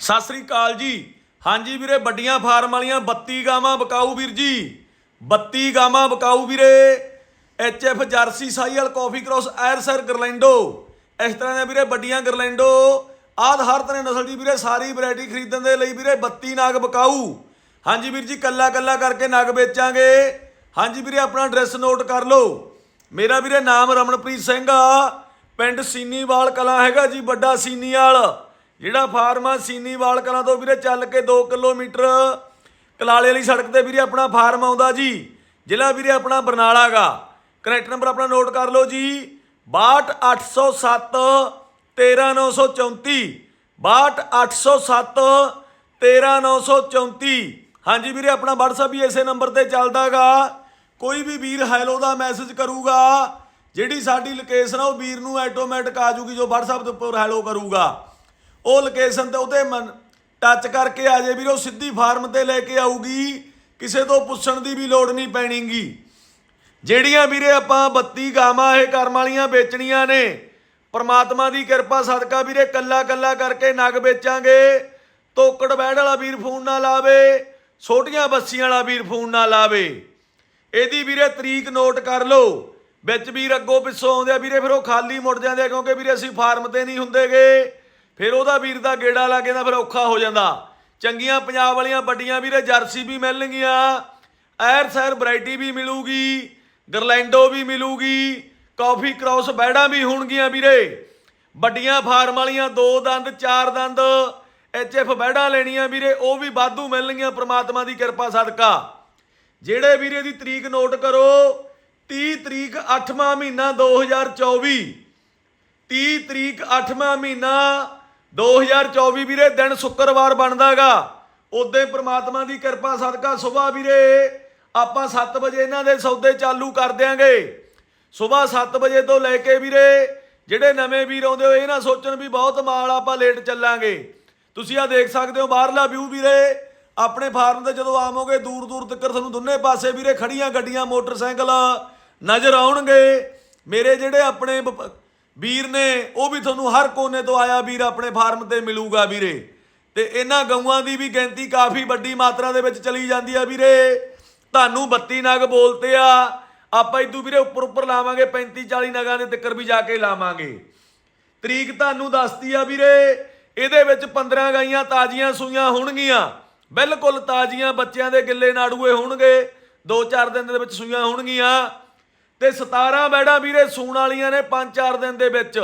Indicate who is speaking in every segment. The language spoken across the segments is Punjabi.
Speaker 1: ਸਤਿ ਸ੍ਰੀ ਅਕਾਲ ਜੀ। ਹਾਂਜੀ ਵੀਰੇ, ਵੱਡੀਆਂ ਫਾਰਮ ਵਾਲੀਆਂ 32 ਗਾਵਾਂ ਬਕਾਊ ਵੀਰ ਜੀ। 32 ਗਾਵਾਂ ਬਕਾਊ ਵੀਰੇ। ਐਫ ਜਰਸੀ ਸਾਈਅਲ ਕਾਫੀ ਕ੍ਰੋਸ ਐਰਸਰ ਗਰਲੈਂਡੋ। ਇਸ ਤਰ੍ਹਾਂ ਦੇ ਵੀਰੇ ਵੱਡੀਆਂ ਗਰਲੈਂਡੋ। ਆਦ ਹਰ ਤਰ੍ਹਾਂ ਨਸਲ ਦੀ ਵੀਰੇ, ਸਾਰੀ ਵੈਰਾਈਟੀ ਖਰੀਦਣ ਦੇ ਲਈ ਵੀਰੇ 32 ਨਾਗ ਬਕਾਊ। ਹਾਂਜੀ ਵੀਰ ਜੀ, ਕੱਲਾ ਕੱਲਾ ਕਰਕੇ ਨਾਗ ਵੇਚਾਂਗੇ। ਹਾਂਜੀ ਵੀਰੇ, ਆਪਣਾ ਐਡਰੈਸ ਨੋਟ ਕਰ ਲਓ। ਮੇਰਾ ਵੀਰੇ ਨਾਮ ਰਮਨਪ੍ਰੀਤ ਸਿੰਘ ਆ। ਪਿੰਡ ਸੀਨੀਵਾਲ ਕਲਾਂ ਹੈਗਾ ਜੀ, ਵੱਡਾ ਸੀਨੀਵਾਲ। ਜਿਹੜਾ ਫਾਰਮ ਆ ਸੀਨੀਵਾਲ ਕਲਾਂ ਤੋਂ ਵੀਰੇ ਚੱਲ ਕੇ 2 ਕਿਲੋਮੀਟਰ ਕਲਾਲੇ ਵਾਲੀ ਸੜਕ ਤੇ ਵੀਰੇ ਆਪਣਾ ਫਾਰਮ ਆਉਂਦਾ ਜੀ। ਜ਼ਿਲ੍ਹਾ ਵੀਰੇ ਆਪਣਾ ਬਰਨਾਲਾ ਗਾ ਕਨੈਕਟ ਨੰਬਰ ਆਪਣਾ ਨੋਟ ਕਰ ਲਓ ਜੀ। 62807 13934 62807 13934 ਹਾਂਜੀ ਵੀਰੇ ਆਪਣਾ WhatsApp ਵੀ ਇਸੇ ਨੰਬਰ ਤੇ ਚੱਲਦਾਗਾ। ਕੋਈ ਵੀ ਵੀਰ ਹੈਲੋ ਦਾ ਮੈਸੇਜ ਕਰੂਗਾ, ਜਿਹੜੀ ਸਾਡੀ ਲੋਕੇਸ਼ਨ ਆ ਉਹ ਵੀਰ ਨੂੰ ਆਟੋਮੈਟਿਕ ਆ ਜੂਗੀ ਜੋ WhatsApp ਦੇ ਉੱਪਰ ਹੈਲੋ ਕਰੂਗਾ। ਉਹ ਲੋਕੇਸ਼ਨ ਤੇ ਉਹਦੇ ਮਨ ਟੱਚ ਕਰਕੇ ਆ ਜੇ ਵੀਰੇ ਉਹ ਸਿੱਧੀ ਫਾਰਮ ਤੇ ਲੈ ਕੇ ਆਊਗੀ, ਕਿਸੇ ਤੋਂ ਪੁੱਛਣ ਦੀ ਵੀ ਲੋੜ ਨਹੀਂ ਪੈਣੀਗੀ। ਜਿਹੜੀਆਂ ਵੀਰੇ ਆਪਾਂ 32 ਗਾਵਾਂ ਇਹ ਕਰਮ ਵਾਲੀਆਂ ਵੇਚਣੀਆਂ ਨੇ, ਪਰਮਾਤਮਾ ਦੀ ਕਿਰਪਾ ਸਦਕਾ ਵੀਰੇ ਕੱਲਾ ਕੱਲਾ ਕਰਕੇ ਨਗ ਵੇਚਾਂਗੇ, ਤੋਕੜ ਬੈੜ ਵਾਲਾ ਵੀਰ ਫੋਨ ਨਾ ਲਾਵੇ, ਛੋਟੀਆਂ ਬੱਸੀਆਂ ਵਾਲਾ ਵੀਰ ਫੋਨ ਨਾ ਲਾਵੇ। ਇਹਦੀ ਵੀਰੇ ਤਰੀਕ ਨੋਟ ਕਰ ਲਓ, ਵਿੱਚ ਵੀਰ ਅੱਗੋਂ ਪਿੱਛੋਂ ਆਉਂਦੇ ਆ, ਵੀਰੇ ਫਿਰ ਉਹ ਖਾਲੀ ਮੁੜ ਜਾਂਦੇ ਆ, ਕਿਉਂਕਿ ਵੀਰੇ ਅਸੀਂ ਫਾਰਮ ਤੇ ਨਹੀਂ ਹੁੰਦੇਗੇ। ਫਿਰ ਉਹਦਾ ਵੀਰ ਦਾ ਗੇੜਾ ਲੱਗ ਜਾਂਦਾ ਫਿਰ ਔਖਾ ਹੋ ਜਾਂਦਾ। ਚੰਗੀਆਂ ਪੰਜਾਬ ਵਾਲੀਆਂ ਵੱਡੀਆਂ ਵੀਰੇ, ਜਰਸੀ ਵੀ ਮਿਲਣਗੀਆਂ, ਐਰ ਸੈਰ ਵੈਰਾਈਟੀ ਵੀ ਮਿਲੂਗੀ, ਗਰਲੈਂਡੋ ਵੀ ਮਿਲੂਗੀ, ਕਾਫੀ ਕ੍ਰਾਸ ਬੈੜਾਂ ਵੀ ਹੋਣਗੀਆਂ ਵੀਰੇ। ਵੱਡੀਆਂ ਫਾਰਮ ਵਾਲੀਆਂ ਦੋ ਦੰਦ, ਚਾਰ ਦੰਦ ਐਫ ਬੈੜਾਂ ਲੈਣੀਆਂ ਵੀਰੇ, ਉਹ ਵੀ ਵਾਧੂ ਮਿਲਣਗੀਆਂ, ਪ੍ਰਮਾਤਮਾ ਦੀ ਕਿਰਪਾ, ਸਦਕਾ। ਜਿਹੜੇ ਵੀਰੇ ਦੀ ਤਰੀਕ ਨੋਟ ਕਰੋ 30 ਤਰੀਕ 8ਵਾਂ ਮਹੀਨਾ 2024 30 ਤਰੀਕ 8ਵਾਂ ਮਹੀਨਾ 2024 ਵੀਰੇ, ਦਿਨ ਸ਼ੁੱਕਰਵਾਰ ਬਣਦਾਗਾ। ਉਦੋਂ ਪ੍ਰਮਾਤਮਾ ਦੀ ਕਿਰਪਾ ਸਦਕਾ ਸਵੇਰ ਵੀਰੇ, ਆਪਾਂ 7 ਵਜੇ ਇਹਨਾਂ ਦੇ ਸੌਦੇ ਚਾਲੂ ਕਰ ਦਿਆਂਗੇ। ਸਵੇਰ 7 ਵਜੇ ਤੋਂ ਲੈ ਕੇ ਵੀਰੇ, ਜਿਹੜੇ ਨਵੇਂ ਵੀਰ ਆਉਂਦੇ ਹੋ ਇਹ ਨਾ ਸੋਚਣ ਵੀ ਬਹੁਤ ਮਾਲ ਆਪਾਂ ਲੇਟ ਚੱਲਾਂਗੇ। ਤੁਸੀਂ ਆ ਦੇਖ ਸਕਦੇ ਹੋ ਬਾਹਰਲਾ ਵਿਊ ਵੀਰੇ, ਆਪਣੇ ਫਾਰਮ ਤੇ ਜਦੋਂ ਆਵੋਗੇ ਦੂਰ ਦੂਰ ਤੱਕ ਤੁਹਾਨੂੰ ਦੋਨੇ ਪਾਸੇ ਵੀਰੇ ਖੜੀਆਂ ਗੱਡੀਆਂ, ਮੋਟਰਸਾਈਕਲ ਨਜ਼ਰ ਆਉਣਗੇ। ਮੇਰੇ ਜਿਹੜੇ ਆਪਣੇ ਵੀਰ ਨੇ, ਉਹ ਵੀ ਤੁਹਾਨੂੰ ਹਰ ਕੋਨੇ ਤੋਂ ਆਇਆ ਵੀਰ, ਆਪਣੇ ਫਾਰਮ ਤੇ ਮਿਲੂਗਾ ਵੀਰੇ। ਤੇ ਇਹਨਾਂ ਗਊਆਂ ਦੀ ਵੀ ਗਿਣਤੀ ਕਾਫੀ ਵੱਡੀ ਮਾਤਰਾ ਦੇ ਵਿੱਚ ਚਲੀ ਜਾਂਦੀ ਆ ਵੀਰੇ। ਤੁਹਾਨੂੰ 32 ਨਗ ਬੋਲਤੇ ਆ। ਆਪਾਂ ਇਦੋਂ ਵੀਰੇ ਉੱਪਰ ਉੱਪਰ ਲਾਵਾਂਗੇ 35 40 ਨਗਾਂ ਦੇ ਤੱਕਰ ਵੀ ਜਾ ਕੇ ਲਾਵਾਂਗੇ। ਤਰੀਕ ਤੁਹਾਨੂੰ ਦੱਸਦੀ ਆ ਵੀਰੇ, ਇਹਦੇ ਵਿੱਚ 15 ਗਾਈਆਂ ਤਾਜ਼ੀਆਂ ਸੂਈਆਂ ਹੋਣਗੀਆਂ। ਬਿਲਕੁਲ ਤਾਜ਼ੀਆਂ ਬੱਚਿਆਂ ਦੇ ਗਿੱਲੇ ਨਾੜੂਏ ਹੋਣਗੇ। 2-4 ਦਿਨ ਦੇ ਵਿੱਚ ਸੂਈਆਂ ਹੋਣਗੀਆਂ। ਤੇ 17 ਬੈੜਾਂ ਵੀਰੇ ਸੂਣ ਵਾਲੀਆਂ ਨੇ 5-4 ਦਿਨ ਦੇ ਵਿੱਚ।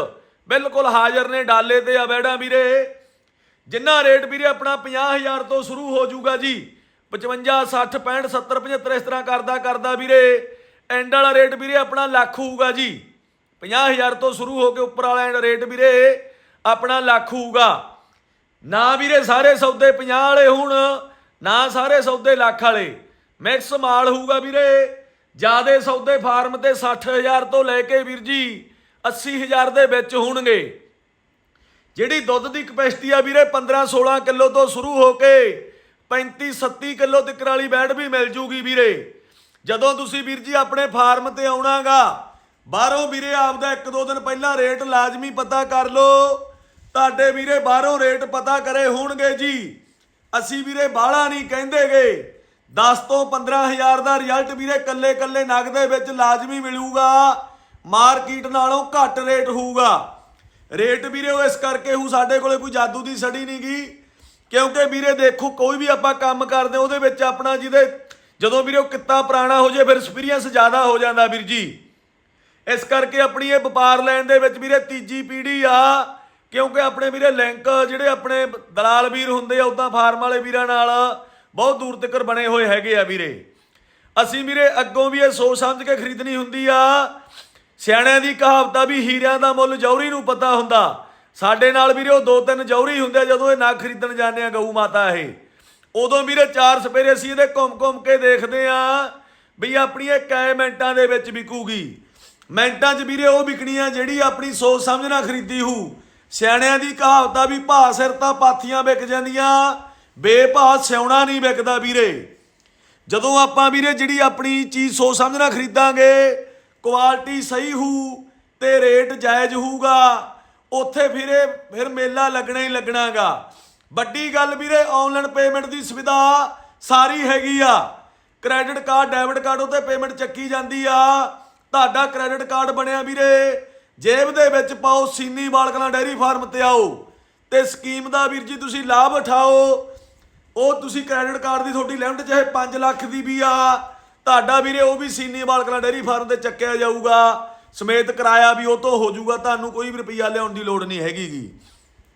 Speaker 1: ਬਿਲਕੁਲ ਹਾਜ਼ਰ ਨੇ ਡਾਲੇ ਤੇ ਆ ਬੈੜਾਂ ਵੀਰੇ। ਜਿੰਨਾ ਰੇਟ ਵੀਰੇ ਆਪਣਾ 50000 ਤੋਂ ਸ਼ੁਰੂ ਹੋ ਜਾਊਗਾ ਜੀ। 55 60 65 70 75 ਇਸ ਤਰ੍ਹਾਂ ਕਰਦਾ ਕਰਦਾ ਵੀਰੇ। ਐਂਡ ਵਾਲਾ ਰੇਟ ਵੀਰੇ ਆਪਣਾ ਲੱਖ ਹੋਊਗਾ ਜੀ। 50000 ਤੋਂ ਸ਼ੁਰੂ ਹੋ ਕੇ ਉੱਪਰ ਵਾਲਾ ਐਂਡ ਰੇਟ ਵੀਰੇ ਆਪਣਾ ਲੱਖ ਹੋਊਗਾ। ਨਾ ਵੀਰੇ ਸਾਰੇ ਸੌਦੇ 50 ਵਾਲੇ ਹੁਣ, ਨਾ ਸਾਰੇ ਸੌਦੇ ਲੱਖ ਵਾਲੇ। ਮਿਕਸ ਮਾਲ ਹੋਊਗਾ ਵੀਰੇ। ਜਿਆਦੇ ਸੌਦੇ ਫਾਰਮ ਤੇ 60000 ਤੋਂ ਲੈ ਕੇ ਵੀਰ ਜੀ 80000 ਦੇ ਵਿੱਚ ਹੋਣਗੇ। ਜਿਹੜੀ ਦੁੱਧ ਦੀ ਕਪੈਸਿਟੀ ਆ ਵੀਰੇ 15 16 ਕਿਲੋ ਤੋਂ ਸ਼ੁਰੂ ਹੋ ਕੇ 35 37 ਕਿਲੋ ਤੱਕ ਵਾਲੀ ਬੈਡ ਵੀ ਮਿਲ ਜੂਗੀ ਵੀਰੇ। ਜਦੋਂ ਤੁਸੀਂ ਵੀਰ ਜੀ ਆਪਣੇ ਫਾਰਮ ਤੇ ਆਉਣਾਗਾ, ਬਾਹਰੋਂ ਵੀਰੇ ਆਪਦਾ ਇੱਕ ਦੋ ਦਿਨ ਪਹਿਲਾਂ ਰੇਟ ਲਾਜ਼ਮੀ ਪਤਾ ਕਰ ਲਓ। ਤੁਹਾਡੇ ਵੀਰੇ ਬਾਹਰੋਂ ਰੇਟ ਪਤਾ ਕਰੇ ਹੋਣਗੇ ਜੀ। ਅਸੀਂ ਵੀਰੇ ਬਾਹਲਾ ਨਹੀਂ ਕਹਿੰਦੇਗੇ। 10 ਤੋਂ 15000 ਦਾ ਰਿਜ਼ਲਟ ਵੀਰੇ ਕੱਲੇ ਕੱਲੇ ਨਗ ਦੇ ਵਿੱਚ ਲਾਜ਼ਮੀ ਮਿਲੂਗਾ। ਮਾਰਕੀਟ ਨਾਲੋਂ ਘੱਟ ਰੇਟ ਹੋਊਗਾ। ਰੇਟ ਵੀਰੇ ਉਹ ਇਸ ਕਰਕੇ ਹੂ ਸਾਡੇ ਕੋਲੇ ਕੋਈ ਜਾਦੂ ਦੀ ਸੜੀ ਨਹੀਂ ਗਈ ਕਿਉਂਕਿ ਵੀਰੇ ਦੇਖੋ, ਕੋਈ ਵੀ ਆਪਾਂ ਕੰਮ ਕਰਦੇ, ਉਹਦੇ ਵਿੱਚ ਆਪਣਾ ਜਿਹਦੇ ਜਦੋਂ ਵੀਰੇ ਉਹ ਕਿੱਤਾ ਪੁਰਾਣਾ ਹੋ ਜੇ ਫਿਰ ਐਕਸਪੀਰੀਅੰਸ ਜ਼ਿਆਦਾ ਹੋ ਜਾਂਦਾ ਵੀਰ ਜੀ। ਇਸ ਕਰਕੇ ਆਪਣੀ ਇਹ ਵਪਾਰ ਲੈਣ ਦੇ ਵਿੱਚ ਵੀਰੇ ਤੀਜੀ ਪੀੜ੍ਹੀ ਆ। ਕਿਉਂਕਿ ਆਪਣੇ ਵੀਰੇ ਲਿੰਕ ਜਿਹੜੇ ਆਪਣੇ ਦਲਾਲ ਵੀਰ ਹੁੰਦੇ ਆ ਉਦਾਂ ਫਾਰਮ ਵਾਲੇ ਵੀਰਾਂ ਨਾਲ ਬਹੁਤ ਦੂਰ ਤੱਕ ਬਣੇ ਹੋਏ ਹੈਗੇ ਆ ਵੀਰੇ। ਅਸੀਂ ਵੀਰੇ ਅੱਗੋਂ ਵੀ ਇਹ ਸੋਚ ਸਮਝ ਕੇ ਖਰੀਦਣੀ ਹੁੰਦੀ ਆ। ਸਿਆਣਿਆਂ ਦੀ ਕਹਾਵਤ ਆ ਵੀ ਹੀਰਿਆਂ ਦਾ ਮੁੱਲ ਜੌਹਰੀ ਨੂੰ ਪਤਾ ਹੁੰਦਾ। ਸਾਡੇ ਨਾਲ ਵੀਰੇ ਉਹ ਦੋ ਤਿੰਨ ਜੌਹਰੀ ਹੁੰਦੇ ਆ, ਜਦੋਂ ਇਹ ਨਾ ਖਰੀਦਣ ਜਾਂਦੇ ਆ ਗਊ ਮਾਤਾ ਇਹ। ਉਦੋਂ ਵੀਰੇ ਚਾਰ ਸਪੇਰੇ ਅਸੀਂ ਇਹਦੇ ਘੁੰਮ-ਘੁੰਮ ਕੇ ਦੇਖਦੇ ਆ ਵੀ ਆਪਣੀ ਇਹ ਕੈ ਮਿੰਟਾਂ ਦੇ ਵਿੱਚ ਵਿਕੂਗੀ। ਮਿੰਟਾਂ 'ਚ ਵੀਰੇ ਉਹ ਵਿਕਣੀ ਆ ਜਿਹੜੀ ਆਪਣੀ ਸੋਚ ਸਮਝ ਨਾਲ ਖਰੀਦੀ ਹੂ ਸਿਆਣਿਆਂ ਦੀ ਕਹਾਵਤ ਆ ਵੀ ਭਾ ਸਿਰ ਤਾਂ ਪਾਥੀਆਂ ਵਿਕ ਜਾਂਦੀਆਂ। ਬੇਭਾ ਸਿਉਣਾ ਨਹੀਂ ਵਿਕਦਾ ਵੀਰੇ। ਜਦੋਂ ਆਪਾਂ ਵੀਰੇ ਜਿਹੜੀ ਆਪਣੀ ਚੀਜ਼ ਸੋਚ ਸਮਝ ਨਾਲ ਖਰੀਦਾਂਗੇ ਕੁਆਲਿਟੀ ਸਹੀ ਹੋਊ ਤੇ ਰੇਟ ਜਾਇਜ਼ ਹੋਊਗਾ ਉੱਥੇ ਫਿਰੇ ਫਿਰ ਮੇਲਾ ਲੱਗਣਾ ਹੀ ਲੱਗਣਾਗਾ। ਵੱਡੀ ਗੱਲ ਵੀਰੇ ਆਨਲਾਈਨ ਪੇਮੈਂਟ ਦੀ ਸੁਵਿਧਾ ਸਾਰੀ ਹੈਗੀ ਆ। ਕ੍ਰੈਡਿਟ ਕਾਰਡ ਡੈਬਿਟ ਕਾਰਡ ਉਤੇ ਪੇਮੈਂਟ ਚੱਕੀ ਜਾਂਦੀ ਆ। ਤੁਹਾਡਾ ਕ੍ਰੈਡਿਟ ਕਾਰਡ ਬਣਿਆ ਵੀਰੇ, ਜੇਬ ਦੇ ਵਿੱਚ ਪਾਓ, ਸੀਨੀ ਬਾਲਕਲਾ ਡੈਰੀ ਫਾਰਮ ਤੇ ਆਓ। ਤੇ ਸਕੀਮ ਦਾ ਵੀਰ ਜੀ ਤੁਸੀਂ ਲਾਭ ਉਠਾਓ। ਉਹ ਤੁਸੀਂ ਕ੍ਰੈਡਿਟ ਕਾਰਡ ਦੀ ਤੁਹਾਡੀ ਲਿਮਟ ਚਾਹੇ 5 ਲੱਖ ਦੀ ਵੀ ਆ, ਤੁਹਾਡਾ ਵੀਰੇ ਉਹ ਵੀ ਸੀਨੀ ਬਾਲਕਲਾ ਡੈਰੀ ਫਾਰਮ ਤੇ ਚੱਕਿਆ ਜਾਊਗਾ, ਸਮੇਤ ਕਿਰਾਇਆ ਵੀ ਉਹ ਤੋਂ ਹੋ ਜਾਊਗਾ ਤੁਹਾਨੂੰ ਕੋਈ ਵੀ ਰੁਪਈਆ ਲਿਆਉਣ ਦੀ ਲੋੜ ਨਹੀਂ ਹੈਗੀਗੀ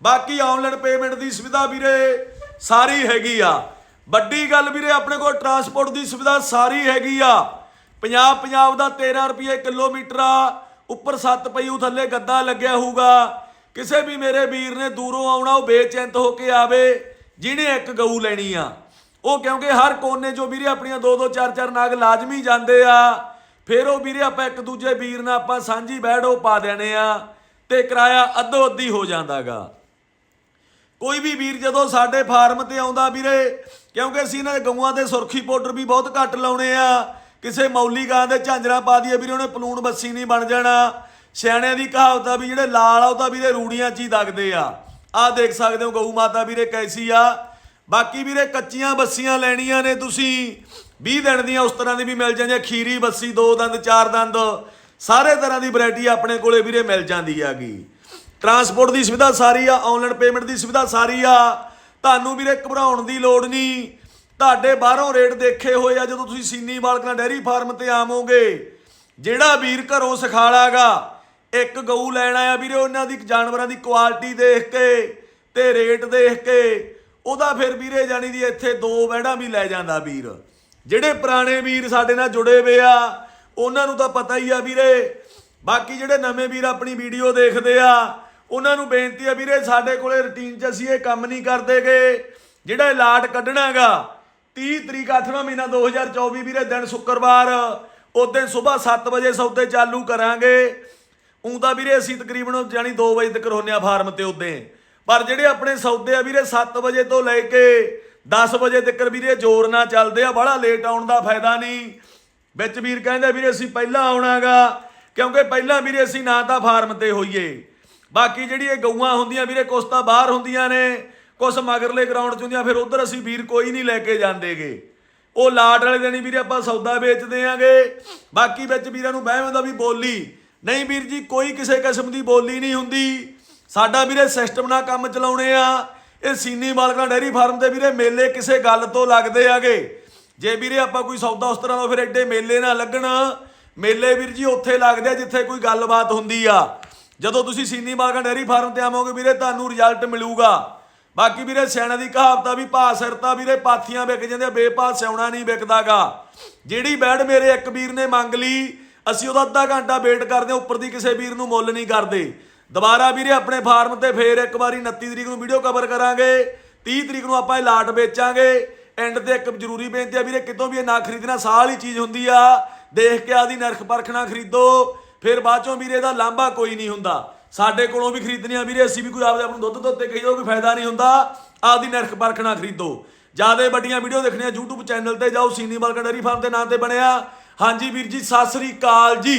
Speaker 1: ਬਾਕੀ ਆਨਲਾਈਨ ਪੇਮੈਂਟ ਦੀ ਸੁਵਿਧਾ ਵੀਰੇ ਸਾਰੀ ਹੈਗੀ ਆ। ਵੱਡੀ ਗੱਲ ਵੀਰੇ ਆਪਣੇ ਕੋਲ ਟਰਾਂਸਪੋਰਟ ਦੀ ਸੁਵਿਧਾ ਸਾਰੀ ਹੈਗੀ ਆ। ਪੰਜਾਬ ਪੰਜਾਬ ਦਾ 13 ਰੁਪਏ ਕਿਲੋਮੀਟਰ ਆ, ਉੱਪਰ 7 ਪਈੂ ਥੱਲੇ ਗੱਦਾ ਲੱਗਿਆ ਹੋਊਗਾ। ਕਿਸੇ ਵੀ ਮੇਰੇ ਵੀਰ ਨੇ ਦੂਰੋਂ ਆਉਣਾ, ਉਹ ਬੇਚੈਂਤ ਹੋ ਕੇ ਆਵੇ। ਜਿਹਨੇ ਇੱਕ ਗਊ ਲੈਣੀ ਆ, ਉਹ ਕਿਉਂਕਿ ਹਰ ਕੋਨੇ ਚੋਂ ਵੀਰੇ ਆਪਣੀਆਂ ਦੋ ਦੋ ਚਾਰ ਚਾਰ ਨਾਗ ਲਾਜ਼ਮੀ ਜਾਂਦੇ ਆ, ਫਿਰ ਉਹ ਵੀਰੇ ਆਪਾਂ ਇੱਕ ਦੂਜੇ ਵੀਰ ਨਾਲ ਆਪਾਂ ਸਾਂਝੀ ਬੈਠ ਪਾ ਦੇਣੇ ਆ ਤੇ ਕਿਰਾਇਆ ਅੱਧੋ ਅੱਧੀ ਹੋ ਜਾਂਦਾਗਾ। ਕੋਈ ਵੀ ਵੀਰ ਜਦੋਂ ਸਾਡੇ ਫਾਰਮ ਤੇ ਆਉਂਦਾ ਵੀਰੇ, ਕਿਉਂਕਿ ਅਸੀਂ ਇਹਨਾਂ ਦੇ ਗਊਆਂ ਦੇ ਸੁਰਖੀ ਪਾਊਡਰ ਵੀ ਬਹੁਤ ਘੱਟ ਲਾਉਣੇ ਆ, ਕਿਸੇ ਮੌਲੀ ਗਾਂ ਦੇ ਝਾਂਜਰਾਂ ਪਾ ਦਈਏ ਵੀਰੇ, ਉਹਨੇ ਪਲੂਣ ਬੱਸੀ ਨਹੀਂ ਬਣ ਜਾਣਾ, ਸਿਆਣਿਆਂ ਦੀ ਕਹਾਵਤ ਆ ਵੀ ਜਿਹੜੇ ਲਾਲ ਆ ਉਹ ਤਾਂ ਵੀਰੇ ਰੂੜੀਆਂ 'ਚ ਹੀ ਦਗਦੇ ਆ। ਆਹ ਦੇਖ ਸਕਦੇ ਹੋ ਗਊ ਮਾਤਾ ਵੀਰੇ ਕੈਸੀ ਆ। ਬਾਕੀ ਵੀਰੇ ਕੱਚੀਆਂ ਬੱਸੀਆਂ ਲੈਣੀਆਂ ਨੇ ਤੁਸੀਂ। 20 ਦਿਨ ਦੀਆਂ ਉਸ ਤਰ੍ਹਾਂ ਦੀ ਵੀ ਮਿਲ ਜਾਂਦੀਆਂ। ਖੀਰੀ ਬੱਸੀ, ਦੋ ਦੰਦ, ਚਾਰ ਦੰਦ। ਸਾਰੇ ਤਰ੍ਹਾਂ ਦੀ ਵੈਰਾਈਟੀ ਆਪਣੇ ਕੋਲੇ ਵੀਰੇ ਮਿਲ ਜਾਂਦੀ ਹੈਗੀ। ਟਰਾਂਸਪੋਰਟ ਦੀ ਸੁਵਿਧਾ ਸਾਰੀ ਆ ਆਨਲਾਈਨ ਪੇਮੈਂਟ ਦੀ ਸੁਵਿਧਾ ਸਾਰੀ ਆ। ਤੁਹਾਨੂੰ ਵੀਰੇ ਘਬਰਾਉਣ ਦੀ ਲੋੜ ਨਹੀਂ। ਤੁਹਾਡੇ ਬਾਹਰੋਂ ਰੇਟ ਦੇਖੇ ਹੋਏ ਆ, ਜਦੋਂ ਤੁਸੀਂ ਸੀਨੀ ਬਾਲਕਾ ਡੈਰੀ ਫਾਰਮ ਤੇ ਆਵੋਗੇ, ਜਿਹੜਾ ਵੀਰ ਘਰੋਂ ਸਿਖਾਲਾਗਾ ਇੱਕ ਗਊ ਲੈਣ ਆਇਆ ਵੀਰੇ ਉਹਨਾਂ ਦੀ ਜਾਨਵਰਾਂ ਦੀ ਕੁਆਲਿਟੀ ਦੇਖ ਕੇ ਤੇ ਰੇਟ ਦੇਖ ਕੇ। ਉਹਦਾ ਫਿਰ ਵੀਰੇ ਜਾਨੀ ਦੀ ਇੱਥੇ ਦੋ ਵਹਿੜਾਂ ਵੀ ਲੈ ਜਾਂਦਾ ਵੀਰ। ਜਿਹੜੇ ਪੁਰਾਣੇ ਵੀਰ ਸਾਡੇ ਨਾਲ ਜੁੜੇ ਹੋਏ ਆ, ਉਹਨਾਂ ਨੂੰ ਤਾਂ ਪਤਾ ਹੀ ਆ ਵੀਰੇ। ਬਾਕੀ ਜਿਹੜੇ ਨਵੇਂ ਵੀਰ ਆਪਣੀ ਵੀਡੀਓ ਦੇਖਦੇ ਆ, ਉਹਨਾਂ ਨੂੰ ਬੇਨਤੀ ਆ ਵੀਰੇ, ਸਾਡੇ ਕੋਲੇ ਰੁਟੀਨ 'ਚ ਅਸੀਂ ਇਹ ਕੰਮ ਨਹੀਂ ਕਰਦੇਗੇ ਜਿਹੜਾ ਇਹ ਲਾਟ ਕੱਢਣਾਗਾ 30 ਤਰੀਕ 8ਵਾਂ ਮਹੀਨਾ 2024 ਵੀਰੇ, ਦਿਨ ਸ਼ੁੱਕਰਵਾਰ, ਉਸ ਦਿਨ ਸਵੇਰ 7 ਵਜੇ ਸੌਦੇ ਚਾਲੂ ਕਰਾਂਗੇ। ਊਂ ਤਾਂ ਵੀਰੇ, ਅਸੀਂ ਤਕਰੀਬਨ ਜਾਨੀ 2 ਵਜੇ ਤੱਕ ਹੁੰਨੇ ਆ ਫਾਰਮ ਤੇ ਉਦੋਂ। ਪਰ ਜਿਹੜੇ ਆਪਣੇ ਸੌਦੇ ਆ ਵੀਰੇ 7 ਵਜੇ ਤੋਂ ਲੈ ਕੇ 10 ਵਜੇ ਤੱਕ ਵੀਰੇ, ਜ਼ੋਰ ਨਾਲ ਚੱਲਦੇ ਆ ਬੜਾ ਲੇਟ ਆਉਣ ਦਾ ਫਾਇਦਾ ਨਹੀਂ। ਵਿੱਚ ਵੀਰ ਕਹਿੰਦੇ ਵੀਰੇ, ਅਸੀਂ ਪਹਿਲਾਂ ਆਉਣਾਗਾ ਕਿਉਂਕਿ ਪਹਿਲਾਂ ਵੀਰੇ, ਅਸੀਂ ਨਾ ਤਾਂ ਫਾਰਮ ਤੇ ਹੋਈਏ। ਬਾਕੀ ਜਿਹੜੀ ਇਹ ਗਊਆਂ ਹੁੰਦੀਆਂ ਵੀਰੇ, ਕੁਛ ਤਾਂ ਬਾਹਰ ਹੁੰਦੀਆਂ ਨੇ, ਕੁਛ ਮਗਰਲੇ ਗਰਾਊਂਡ 'ਚ ਹੁੰਦੀਆਂ, ਫਿਰ ਉਧਰ ਅਸੀਂ ਵੀਰ ਕੋਈ ਨਹੀਂ ਲੈ ਕੇ ਜਾਂਦੇਗੇ। ਉਹ ਲਾਟ ਵਾਲੇ ਦਿਨ ਵੀਰੇ ਆਪਾਂ ਸੌਦਾ ਵੇਚਦੇ ਆਂਗੇ। ਬਾਕੀ ਵਿੱਚ ਵੀਰਾਂ ਨੂੰ ਬਹਿਵੇਂ ਦਾ ਵੀ ਬੋਲੀ ਨਹੀਂ ਵੀਰ ਜੀ, ਕੋਈ ਕਿਸੇ ਕਿਸਮ ਦੀ ਬੋਲੀ ਨਹੀਂ ਹੁੰਦੀ। ਸਾਡਾ ਵੀਰੇ ਸਿਸਟਮ ਨਾਲ ਕੰਮ ਚਲਾਉਣੇ ਆ। ਇਹ ਸੀਨੀ ਮਾਲਕਾਂ ਡੈਰੀ ਫਾਰਮ 'ਤੇ ਵੀਰੇ ਮੇਲੇ ਕਿਸੇ ਗੱਲ ਤੋਂ ਲੱਗਦੇ ਆਗੇ। ਜੇ ਵੀਰੇ ਆਪਾਂ ਕੋਈ ਸੌਦਾ ਉਸ ਤਰ੍ਹਾਂ ਦਾ ਫਿਰ ਐਡੇ ਮੇਲੇ ਨਾ ਲੱਗਣ। ਮੇਲੇ ਵੀਰ ਜੀ ਉੱਥੇ ਲੱਗਦੇ ਆ ਜਿੱਥੇ ਕੋਈ ਗੱਲਬਾਤ ਹੁੰਦੀ ਆ। ਜਦੋਂ ਤੁਸੀਂ ਸੀਨੀ ਮਾਲਕਾਂ ਡੈਰੀ ਫਾਰਮ ਤੇ ਆਵੋਗੇ ਵੀਰੇ, ਤੁਹਾਨੂੰ ਰਿਜ਼ਲਟ ਮਿਲੂਗਾ। ਬਾਕੀ ਵੀਰੇ ਸਿਆਣਾ ਦੀ ਕਹਾਵਤ ਆ ਵੀ ਭਾ ਸਿਰਤਾ ਵੀਰੇ ਪਾਥੀਆਂ ਵਿਕ ਜਾਂਦੇ ਬੇਪਾ ਸਿਆਉਣਾ ਨਹੀਂ ਵਿਕਦਾਗਾ। ਜਿਹੜੀ ਬੈਡ ਮੇਰੇ ਇੱਕ ਵੀਰ ਨੇ ਮੰਗ ਲਈ ਅਸੀਂ ਉਹਦਾ ਅੱਧਾ ਘੰਟਾ ਵੇਟ ਕਰਦੇ ਹਾਂ, ਉੱਪਰ ਦੀ ਕਿਸੇ ਵੀਰ ਨੂੰ ਮੁੱਲ ਨਹੀਂ ਕਰਦੇ। ਦੁਬਾਰਾ ਵੀਰੇ, ਆਪਣੇ ਫਾਰਮ ਤੇ ਫੇਰ ਇੱਕ ਵਾਰੀ 29 ਤਰੀਕ ਨੂੰ ਵੀਡੀਓ ਕਵਰ ਕਰਾਂਗੇ 30 ਤਰੀਕ ਨੂੰ ਆਪਾਂ ਇਹ ਲਾਟ ਵੇਚਾਂਗੇ। ਐਂਡ ਤੇ ਇੱਕ ਜ਼ਰੂਰੀ ਬੇਨਤੀ ਆ ਵੀਰੇ, ਕਿਤੋਂ ਵੀ ਇਹ ਨਾ ਖਰੀਦਣਾ, ਸਾਲ ਹੀ ਚੀਜ਼ ਹੁੰਦੀ ਆ। ਦੇਖ ਕੇ ਆਦੀ ਨਰਖ ਪਰਖਣਾ ਖਰੀਦੋ, ਫਿਰ ਬਾਅਦ ਚੋਂ ਵੀਰੇ ਦਾ ਲਾਂਭਾ ਕੋਈ ਨਹੀਂ ਹੁੰਦਾ। ਸਾਡੇ ਕੋਲੋਂ ਵੀ ਖਰੀਦਣੀਆਂ ਵੀਰੇ, ਅਸੀਂ ਵੀ ਕੋਈ ਆਪਦੇ ਆਪ ਨੂੰ ਦੁੱਧ ਦੁੱਧ 'ਤੇ ਜਾਓ ਕੋਈ ਫਾਇਦਾ ਨਹੀਂ ਹੁੰਦਾ। ਆਪਦੀ ਨਰਖ ਪਰਖਣਾ ਖਰੀਦੋ। ਜ਼ਿਆਦਾ ਵੱਡੀਆਂ ਵੀਡੀਓ ਦੇਖਣੀਆਂ YouTube ਚੈਨਲ ਤੇ ਜਾਓ ਸੀਨੀ ਬਲਕਾ ਡੈਰੀ ਫਾਰਮ ਦੇ ਨਾਂ ਤੇ ਬਣਿਆ। ਹਾਂਜੀ ਵੀਰ ਜੀ ਸਤਿ ਸ੍ਰੀ ਅਕਾਲ ਜੀ।